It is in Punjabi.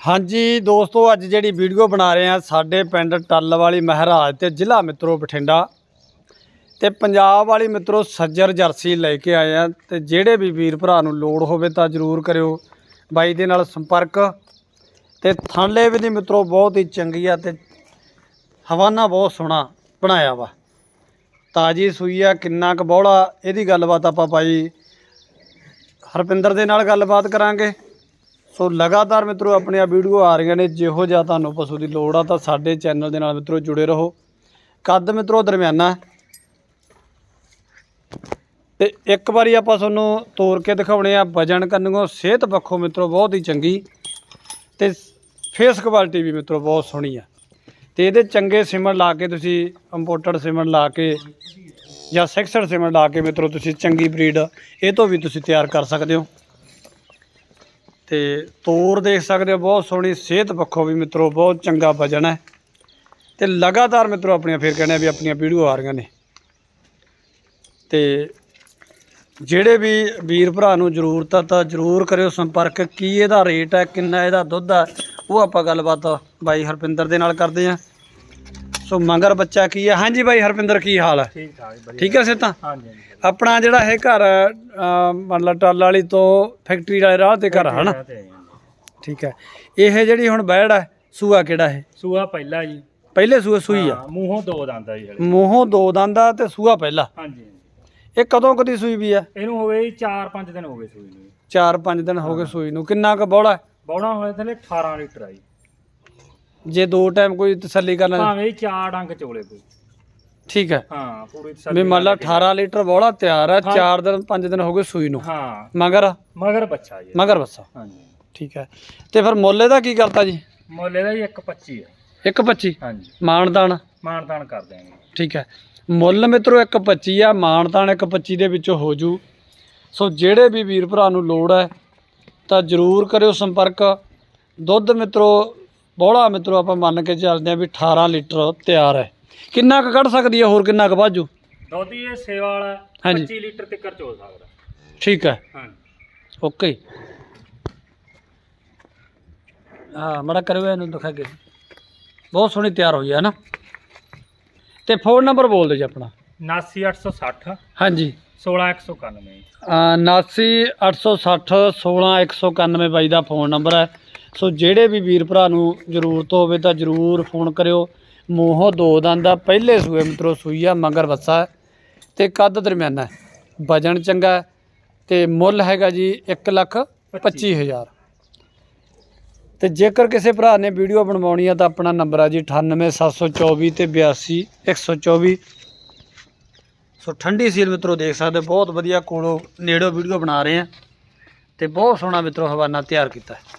ਹਾਂਜੀ ਦੋਸਤੋ, ਅੱਜ ਜਿਹੜੀ ਵੀਡੀਓ ਬਣਾ ਰਹੇ ਆ ਸਾਡੇ ਪਿੰਡ ਟੱਲ ਵਾਲੀ ਮਹਾਰਾਜ ਤੇ ਜ਼ਿਲ੍ਹਾ ਮਿੱਤਰੋ ਬਠਿੰਡਾ। ਤੇ ਪੰਜਾਬ ਵਾਲੀ ਮਿੱਤਰੋ, ਸੱਜਰ ਜਰਸੀ ਲੈ ਕੇ ਆਏ ਆ ਤੇ ਜਿਹੜੇ ਵੀ ਵੀਰ ਭਰਾ ਨੂੰ ਲੋੜ ਹੋਵੇ ਤਾਂ ਜਰੂਰ ਕਰਿਓ। ਬਾਈ ਦੇ ਨਾਲ ਸੰਪਰਕ। ਤੇ ਥਣਲੇ ਵੀ ਦੀ ਮਿੱਤਰੋ, ਬਹੁਤ ਹੀ ਚੰਗੀ ਆ ਤੇ ਹਵਾਨਾ ਬਹੁਤ ਸੋਹਣਾ ਬਣਾਇਆ ਵਾ। ਤਾਜੀ ਸੂਈ ਆ, ਕਿੰਨਾ ਕੁ ਬੋਲਾ, ਇਹਦੀ ਗੱਲਬਾਤ ਆਪਾਂ ਭਾਈ ਹਰਪਿੰਦਰ ਦੇ ਨਾਲ ਗੱਲਬਾਤ ਕਰਾਂਗੇ। ਸੋ ਲਗਾਤਾਰ ਮਿੱਤਰੋ ਆਪਣੀਆਂ ਵੀਡੀਓ ਆ ਰਹੀਆਂ ਨੇ, ਜਿਹੋ ਜਿਹਾ ਤੁਹਾਨੂੰ ਪਸ਼ੂ ਦੀ ਲੋੜ ਆ, ਤਾਂ ਸਾਡੇ ਚੈਨਲ ਦੇ ਨਾਲ ਮਿੱਤਰੋ ਜੁੜੇ ਰਹੋ। ਕੱਦ ਮਿੱਤਰੋ, ਦਰਮਿਆਨਾ। ਹੈ। ਤੇ ਇੱਕ ਵਾਰੀ ਆਪਾਂ ਤੁਹਾਨੂੰ ਤੋਰ ਕੇ ਦਿਖਾਉਣੇ ਆ, ਵਜਨ ਕੰਨੋਂ ਸਿਹਤ ਪੱਖੋਂ ਮਿੱਤਰੋ, ਬਹੁਤ ਹੀ ਚੰਗੀ। ਤੇ ਫੇਸ ਕੁਆਲਿਟੀ ਵੀ ਮਿੱਤਰੋ, ਬਹੁਤ ਸੋਹਣੀ ਆ। ਤੇ ਇਹਦੇ ਚੰਗੇ ਸਿਮਰ ਲਾ ਕੇ ਤੁਸੀਂ, ਇੰਪੋਰਟਡ ਸਿਮਰ ਲਾ ਕੇ ਜਾਂ ਸੈਕਸਡ ਸਿਮਰ ਲਾ ਕੇ ਮਿੱਤਰੋ, ਤੁਸੀਂ ਚੰਗੀ ਬਰੀਡ, ਇਹ ਤੋਂ ਵੀ ਤੁਸੀਂ ਤਿਆਰ ਕਰ ਸਕਦੇ ਹੋ। ਤੇ ਤੋਰ ਦੇਖ ਸਕਦੇ ਹੋ, ਬਹੁਤ ਸੋਹਣੀ ਸਿਹਤ ਪੱਖੋਂ ਵੀ ਮਿੱਤਰੋ, ਬਹੁਤ ਚੰਗਾ ਵਜਨ ਹੈ। ਤੇ ਲਗਾਤਾਰ ਮਿੱਤਰੋ, ਆਪਣੀਆਂ ਫਿਰ ਕਹਿੰਦੇ ਆ ਵੀ ਆਪਣੀਆਂ ਵੀਡੀਓ ਆ ਰਹੀਆਂ ਨੇ। ਤੇ ਜਿਹੜੇ ਵੀ ਵੀਰ ਭਰਾ ਨੂੰ ਜ਼ਰੂਰਤ ਆ, ਤਾਂ ਜ਼ਰੂਰ ਕਰਿਓ ਸੰਪਰਕ। ਕੀ ਇਹਦਾ ਰੇਟ ਹੈ, ਕਿੰਨਾ ਇਹਦਾ ਦੁੱਧ ਹੈ, ਉਹ ਆਪਾਂ ਗੱਲਬਾਤ ਬਾਈ ਹਰਪਿੰਦਰ ਦੇ ਨਾਲ ਕਰਦੇ ਹਾਂ। ਸੋ ਮੰਗਰ ਬੱਚਾ ਕੀ ਹੈ? ਹਾਂਜੀ ਬਾਈ ਹਰਪਿੰਦਰ ਕੀ ਹਾਲ ਹੈ? ਠੀਕ ਠਾਕ ਵਧੀਆ। ਠੀਕ ਹੈ ਸੇਤਾ ਹਾਂਜੀ ਹਾਂਜੀ। ਆਪਣਾ ਜਿਹੜਾ ਇਹ ਘਰ ਲਾ ਟੱਲ ਵਾਲੀ ਤੋਂ ਫੈਕਟਰੀ ਵਾਲੇ ਰਾਹ ਤੇ ਘਰ ਹਨਾ? ਤੇ। ਠੀਕ ਹੈ। ਇਹ ਜਿਹੜੀ ਹੁਣ ਬੈੜ ਹੈ ਸੂਆ ਕਿਹੜਾ ਹੈ ਸੂਆ ਪਹਿਲਾ ਜੀ। ਪਹਿਲੇ ਸੂਏ ਸੂਈ ਆ? ਮੂੰਹੋਂ ਦੋ ਦੰਦ ਆ ਜੀ ਹਲੇ। ਮੂੰਹੋਂ ਦੋ ਦੰਦਾ ਤੇ ਸੂਆ ਪਹਿਲਾ? ਹਾਂਜੀ। ਇਹ ਕਦੋਂ ਕਦੀ ਸੂਈ ਵੀ ਆ ਇਹਨੂੰ ਹੋ ਗਏ 4-5 ਦਿਨ ਹੋ ਗਏ ਸੂਈ ਨੂੰ। 4-5 ਦਿਨ ਹੋ ਗਏ ਸੂਈ ਨੂੰ। ਕਿੰਨਾ ਕੁ ਬੌਲਾ ਬੌਣਾ ਹੋਇਆ ਥਲੇ 18 ਲੀਟਰ ਆ ਜੀ। ਜੇ ਦੋ ਟਾਈਮ ਕੋਈ ਤਸੱਲੀ ਕਰਨਾ ਭਾਵੇਂ ਚਾਰ ਡੰਗ ਚੋਲੇ ਕੋਈ। ਠੀਕ ਹੈ। ਹਾਂ ਪੂਰੀ ਵੀ ਤਸੱਲੀ ਮੰਨ ਲਾ 18 ਲੀਟਰ ਬੌਲਾ ਤਿਆਰ ਹੈ ਹਾਂ। 4 ਦਿਨ 5 ਦਿਨ ਹੋ ਗਏ ਸੂਈ ਨੂੰ। ਹਾਂ। ਮਗਰ? ਮਗਰ ਬੱਚਾ ਜੀ। ਮਗਰ ਬੱਸਾ ਹਾਂਜੀ। ਠੀਕ ਹੈ। ਤੇ ਫਿਰ ਮੁੱਲ ਇਹਦਾ ਕੀ ਕਰਤਾ ਜੀ? ਮੁੱਲ ਇਹਦਾ ਜੀ 1.25 ਹੈ 1.25 ਹਾਂਜੀ। ਮਾਨਦਾਨ ਮਾਨਤਾਨ ਕਰ ਦਿਆਂਗੇ। ਠੀਕ ਹੈ। ਮੁੱਲ ਮਿੱਤਰੋ 1.25 ਆ ਮਾਨਤਾਨ 1.25 ਦੇ ਵਿੱਚੋਂ ਹੋ ਜੂ। ਸੋ ਜਿਹੜੇ ਵੀ ਵੀਰ ਭਰਾ ਨੂੰ ਲੋੜ ਹੈ ਤਾਂ ਜਰੂਰ ਕਰਿਓ ਸੰਪਰਕ। ਦੁੱਧ ਮਿੱਤਰੋ ਬੋਲਾ ਮਿੱਤਰੋ ਆਪਾਂ ਮੰਨ ਕੇ ਚੱਲਦੇ ਆ ਵੀ 18 ਲੀਟਰ ਤਿਆਰ ਹੈ। ਕਿੰਨਾ ਕੁ ਕੱਢ ਸਕਦੀ ਹੈ ਹੋਰ ਕਿੰਨਾ ਕੁ ਬਾਜੂ ਦੁੱਧ ਇਹ ਸੇਵਾ ਵਾਲਾ ਹਾਂਜੀ। 25 ਲੀਟਰ ਤੱਕ ਚੋ ਸਕਦਾ ਠੀਕ ਹੈ। ਹਾਂਜੀ। ਓਕੇ। ਹਾਂ ਮੜਾ ਕਰਿਓ ਇਹਨੂੰ ਦਿਖਾ ਕੇ। ਬਹੁਤ ਸੋਹਣੀ ਤਿਆਰ ਹੋਈ ਹੈ ਨਾ? ਤੇ ਫੋਨ ਨੰਬਰ ਬੋਲ ਦਿਓ ਜੀ ਆਪਣਾ। 79860 ਹਾਂਜੀ। 16191 79860 16191 ਬਾਈ ਦਾ ਫੋਨ ਨੰਬਰ ਹੈ। ਸੋ ਜਿਹੜੇ ਵੀ ਵੀਰ ਭਰਾ ਨੂੰ ਜ਼ਰੂਰਤ ਹੋਵੇ ਤਾਂ ਜ਼ਰੂਰ ਫੋਨ ਕਰਿਓ। ਮੂੰਹੋਂ ਦੋ ਦੰਦ ਦਾ ਪਹਿਲੇ ਸੂਏ ਮਿੱਤਰੋ ਸੂਈ ਆ ਮਗਰ ਹੈ ਤੇ ਕੱਦ ਦਰਮਿਆਨਾ ਵਜਨ ਚੰਗਾ ਤੇ ਮੁੱਲ ਹੈਗਾ ਜੀ 1 ਲੱਖ 25 ਹਜ਼ਾਰ। ਤੇ ਜੇਕਰ ਕਿਸੇ ਭਰਾ ਨੇ ਵੀਡੀਓ ਬਣਵਾਉਣੀ ਆ ਤਾਂ ਆਪਣਾ ਨੰਬਰ ਆ ਜੀ 98724 ਤੇ 82124 ਸੋ ਠੰਡੀ ਸੀਲ ਮਿੱਤਰੋ ਦੇਖ ਸਕਦੇ ਬਹੁਤ ਵਧੀਆ ਕੋਲੋਂ ਨੇੜੋ ਵੀਡੀਓ ਬਣਾ ਰਹੇ ਆ ਤੇ ਬਹੁਤ ਸੋਹਣਾ ਮਿੱਤਰੋ ਹਵਾਨਾ ਤਿਆਰ ਕੀਤਾ ਹੈ।